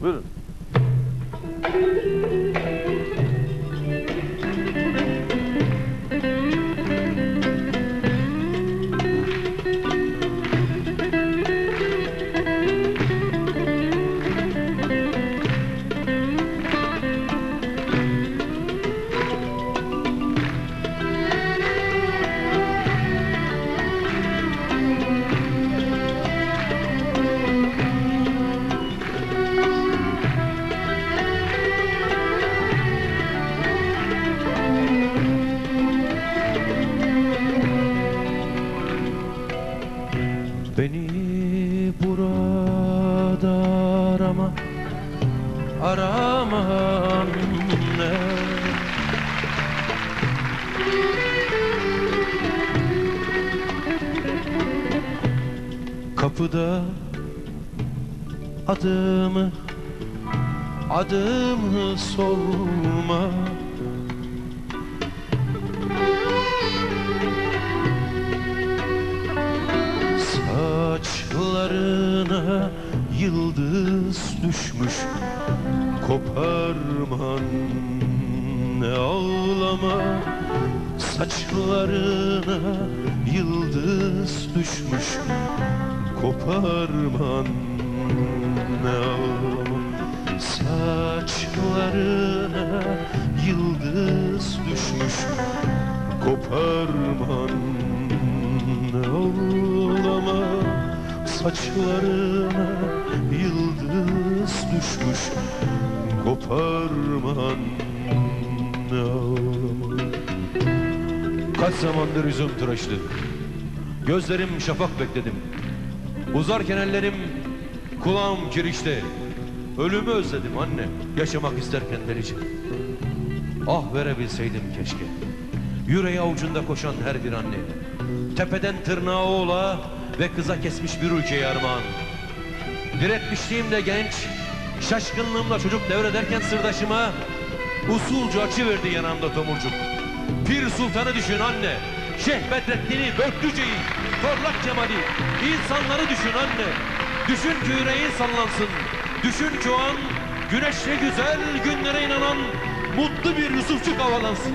Buyurun. Burada arama Arama anne Kapıda adımı Adımı sorma düşmüş Koparman. Ne ağlama Saçlarına yıldız düşmüş Koparman. Ne ağlama Saçlarına yıldız düşmüş Koparman. Ne ağlama Saçlarına düşmüş Koparman Kaç zamandır yüzüm tıraşlı. Gözlerim şafak bekledim. Uzarken ellerim kulağım kirişte. Ölümü özledim anne. Yaşamak isterken delice. Ah verebilseydim keşke. Yüreği avucunda koşan her bir anne. Tepeden tırnağa oğla ve kıza kesmiş bir ülkeye armağan. Diretmişliğimle genç, şaşkınlığımla çocuk devrederken sırdaşıma usulca açıverdi yanamda tomurcuk. Pir Sultan'ı düşün anne, Şeyh Bedrettin'i, Börklüce'yi, Torlak Cemal'i, insanları düşün anne. Düşün ki yüreğin sallansın, düşün ki o an güneşle güzel günlere inanan mutlu bir Yusufçuk havalansın.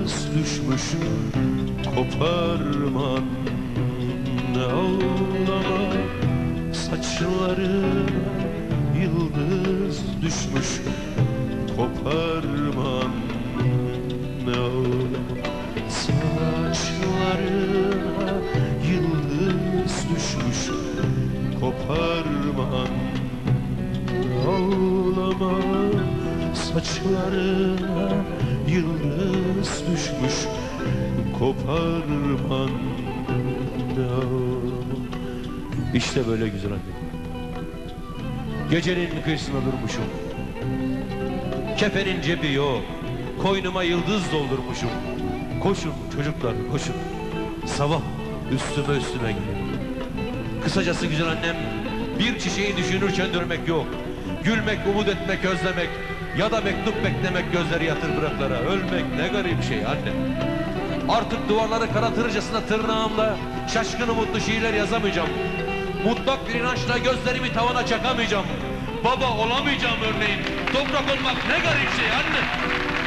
yıldız düşmüş Koparman ne ağlama Saçlarına yıldız düşmüş Koparman ne ağlama Saçlarına yıldız düşmüş Koparman Ağlama saçlarına yıldız düşmüş Koparman ağlama İşte böyle güzel anne. Gecenin kıyısına durmuşum. Kefenin cebi yok. Koynuma yıldız doldurmuşum. Koşun çocuklar koşun. Sabah üstüme üstüme geliyor. Kısacası güzel annem bir çiçeği düşünürken dönmek yok. Gülmek, umut etmek, özlemek ya da mektup beklemek gözleri yatır bıraklara. Ölmek ne garip şey anne. Artık duvarları karatırcasına tırnağımla şaşkın umutlu şiirler yazamayacağım. Mutlak bir inançla gözlerimi tavana çakamayacağım. Baba olamayacağım örneğin. Toprak olmak ne garip şey anne.